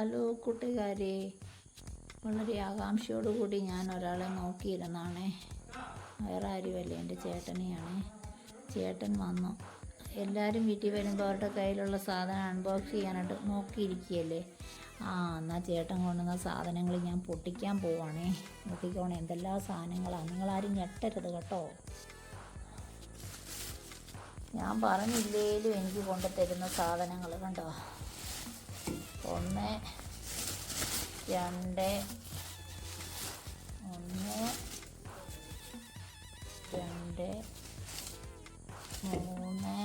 Hello കൂട്ടുകാരെ. വളരെ ആകാംക്ഷയോടുകൂടി ഞാൻ ഒരാളെ നോക്കിയിരുന്നാണ് വേറെ ആരുമല്ല എന്റെ ചേട്ടനെയാണ്. ചേട്ടൻ വന്നു. എല്ലാവരും വീട്ടിൽ വരുമ്പോൾ അവരുടെ കയ്യിലുള്ള സാധനം അൺബോക്സ് ചെയ്യാനായിട്ട് നോക്കിയിരിക്കുകയല്ലേ? ആ എന്നാൽ ചേട്ടൻ കൊണ്ടുവന്ന സാധനങ്ങൾ ഞാൻ പൊട്ടിക്കാൻ പോവാണേ. നോക്കിക്കോണേ എന്തെല്ലാം സാധനങ്ങളാണ് നിങ്ങളാരും ഞെട്ടരുത് കേട്ടോ. ഞാൻ പറഞ്ഞില്ലേലും എനിക്ക് കൊണ്ടുതരുന്ന സാധനങ്ങൾ കണ്ടോ? ഒന്ന് രണ്ട് ഒന്ന് രണ്ട് മൂന്ന്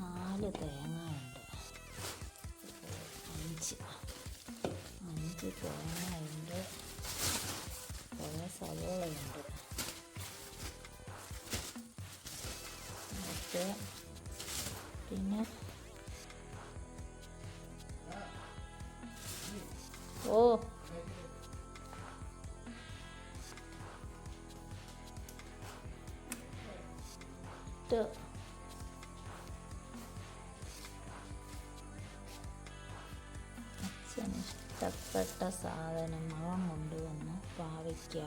നാല് തേങ്ങ ഉണ്ട് അഞ്ച്. അഞ്ച് തേങ്ങ ഉണ്ട് കുറേ സവോളയുണ്ട്. പിന്നെ ഇഷ്ടപ്പെട്ട സാധനം അവൻ കൊണ്ടുവന്നു പാവയ്ക്ക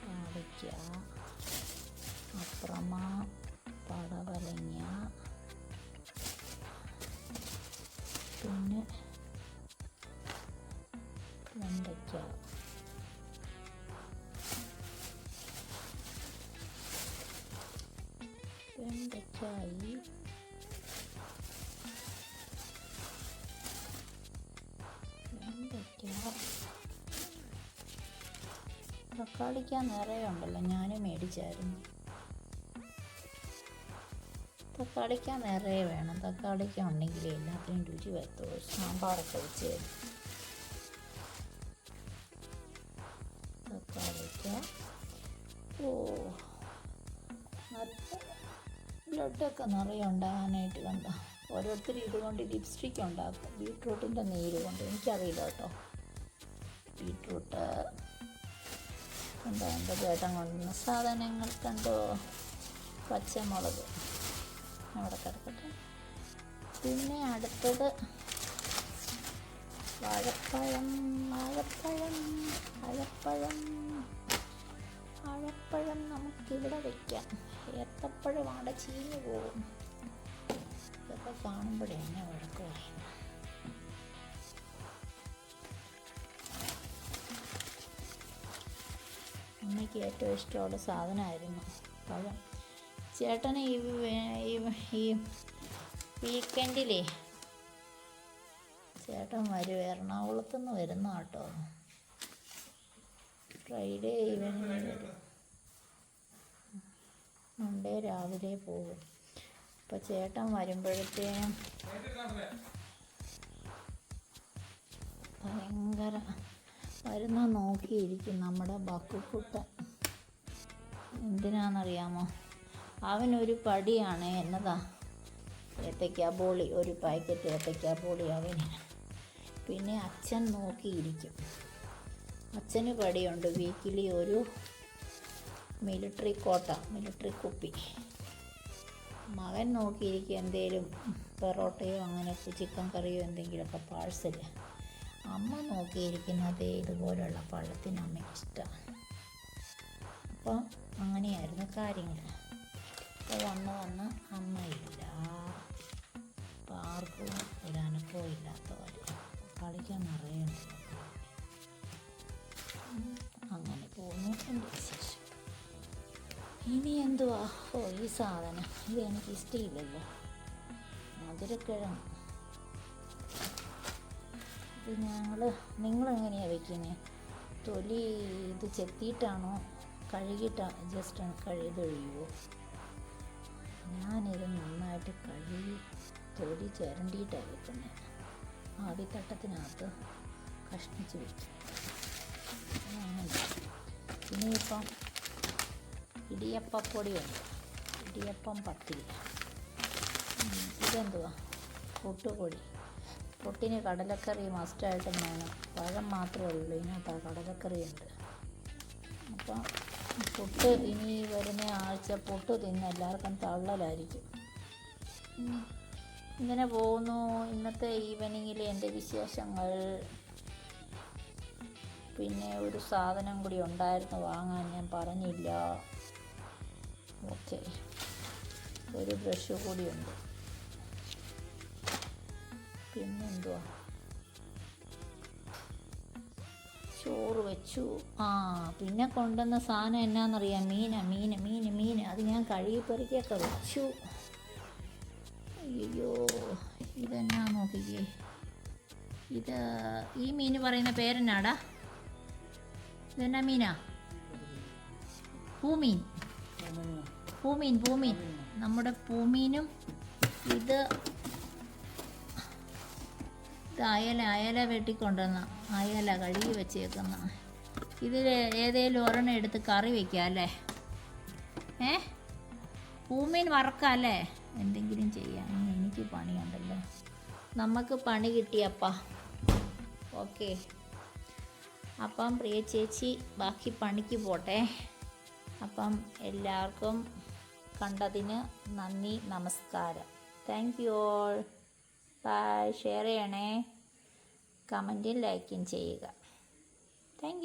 പാവയ്ക്ക അപ്രമ പടവലങ്ങ പിന്നെ വെണ്ടയ്ക്ക. വെണ്ടയ്ക്കായി തക്കാളിക്ക നിറയെ ഉണ്ടല്ലോ ഞാനും മേടിച്ചായിരുന്നു. തക്കാളിക്ക നിറയെ വേണം. തക്കാളിക്ക ഉണ്ടെങ്കിലേ എല്ലാത്തിനും രുചി വരത്തുള്ളൂ. സാമ്പാറൊക്കെ വെച്ച് തക്കാളിക്ക. ഓ ബ്ലഡൊക്കെ നിറയെ ഉണ്ടാകാനായിട്ട് കണ്ട? ഓരോരുത്തർ ഇതുകൊണ്ട് ലിപ്സ്റ്റിക്ക് ഉണ്ടാക്കും. ബീട്രൂട്ടിന്റെ നീര് കൊണ്ട്. എനിക്കറിയില്ല കേട്ടോ. ബീട്രൂട്ട് എന്താ എന്റെ ചേട്ടൻ കൊണ്ടുവന്ന സാധനങ്ങൾ കണ്ടോ? പച്ചമുളക്. അവിടെ കിടക്കട്ടെ. പിന്നെ അടുത്തത് വാഴപ്പഴം വാഴപ്പഴം വാഴപ്പഴം. വാഴപ്പഴം നമുക്കിവിടെ വെക്കാം. ഏത്തപ്പഴം അവിടെ ചീഞ്ഞു പോകും. ഇതൊക്കെ കാണുമ്പോഴേ എന്നെ വഴക്ക് അമ്മയ്ക്ക് ഏറ്റവും ഇഷ്ടമുള്ള സാധനമായിരുന്നു പഴം. ചേട്ടന് ഈ ഈ- വീക്കെൻഡിലേ ചേട്ടൻ വരും എറണാകുളത്ത് നിന്ന് വരുന്ന കേട്ടോ. ഫ്രൈഡേ ഈവനിങ് വരും. മൺഡേ രാവിലെ പോകും. അപ്പോൾ ചേട്ടൻ വരുമ്പോഴത്തേനും ഭയങ്കര വരുന്ന നോക്കിയിരിക്കും നമ്മുടെ ബക്കുക്കുട്ടൻ. എന്തിനാണെന്നറിയാമോ? അവനൊരു പടിയാണ് എന്നതാ. ഏത്തയ്ക്ക ബോളി ഒരു പാക്കറ്റ് ഏത്തയ്ക്ക ബോളി അവന്. പിന്നെ അച്ഛൻ നോക്കിയിരിക്കും. അച്ഛന് പടിയുണ്ട്. വീക്കിലി ഒരു മിലിറ്ററി കോട്ട മിലിറ്ററി കുപ്പി. മകൻ നോക്കിയിരിക്കും എന്തേലും പെറോട്ടയോ അങ്ങനെ ചിക്കൻ കറിയോ എന്തെങ്കിലുമൊക്കെ പാഴ്സൽ അമ്മ നോക്കിയിരിക്കുന്നത് ഇതുപോലുള്ള പഴത്തിന് അമ്മയ്ക്ക് ഇഷ്ടമാണ് അപ്പം അങ്ങനെയായിരുന്നു കാര്യങ്ങൾ. അപ്പോൾ വന്ന് വന്ന് അമ്മയില്ല. അപ്പം ആർക്കും ഒരു അനുഭവം ഇല്ലാത്ത പോലെ കളിക്കാൻ നിറയുണ്ട് അങ്ങനെ എന്റെ വിശേഷം. ഇനി എന്തുവാ? ഓ ഈ സാധനം. ഇത് എനിക്ക് ഇഷ്ടമില്ലല്ലോ. മധുരക്കിഴങ്ങ്. ഇത് ഞങ്ങൾ നിങ്ങളെങ്ങനെയാണ് വെക്കുന്നത് തൊലി ഇത് ചെത്തിയിട്ടാണോ? കഴുകിയിട്ടാ ജസ്റ്റ് കഴുകി ഞാനിത് നന്നായിട്ട് കഴുകി തൊലി ചിരണ്ടിയിട്ടാണ് വെക്കുന്നത് ആവിത്തട്ടത്തിനകത്ത് കഷ്ണിച്ച് വെക്കും. ഇനിയിപ്പം ഇടിയപ്പപ്പൊടിയുണ്ട്. ഇടിയപ്പം പത്തിരി. ഇതെന്തുവാ? പുട്ടുപൊടി. പുട്ടിന് കടലക്കറി മസ്റ്റായിട്ടും വേണം. പഴം മാത്രമല്ല ഇതിനകത്ത് കടലക്കറിയുണ്ട് അപ്പം പുട്ട് ഇനി വരുന്ന ആഴ്ച പുട്ട് തിന്ന് എല്ലാവർക്കും തള്ളലായിരിക്കും. ഇങ്ങനെ പോകുന്നു. ഇന്നത്തെ ഈവനിങ്ങിലെ എന്റെ വിശേഷങ്ങൾ. പിന്നെ ഒരു സാധനം കൂടി ഉണ്ടായിരുന്നു വാങ്ങാൻ ഞാൻ പറഞ്ഞില്ല. ഓക്കെ. ഒരു ബ്രഷ് കൂടിയുണ്ട് പിന്നെന്തുവാ? ചോറ് വെച്ചു. ആ പിന്നെ കൊണ്ടുവന്ന സാധനം എന്നാന്നറിയാം? മീന മീന മീന മീന. അത് ഞാൻ കഴുകി പെറുക്കിയൊക്കെ വെച്ചു. അയ്യോ ഇതെന്നാ നോക്കിക്കേ. ഇത് ഈ മീന് പറയുന്ന പേരെന്നാടാ? ഇതെന്നാ മീനാ? പൂമീൻ. പൂമീൻ പൂമീൻ. നമ്മുടെ പൂമീനും ഇത് ഇത് അയല അയല വെട്ടിക്കൊണ്ടുവന്ന അയല കഴുകി വെച്ചേക്കുന്ന. ഇതിൽ ഏതെങ്കിലും ഒരെണ്ണം എടുത്ത് കറി വെക്കാം അല്ലേ? ഏ? പൂമീൻ വറക്കാം അല്ലേ? എന്തെങ്കിലും ചെയ്യാം. എനിക്ക് പണിയുണ്ടല്ലോ. നമുക്ക് പണി കിട്ടിയപ്പ. ഓക്കെ. അപ്പം പ്രിയ ചേച്ചി ബാക്കി പണിക്ക് പോട്ടെ. അപ്പം എല്ലാവർക്കും കണ്ടതിന് നന്ദി നമസ്കാരം. Thank you all. Bye. Share ചെയ്യണേ. കമന്റും ലൈക്കും ചെയ്യുക. താങ്ക്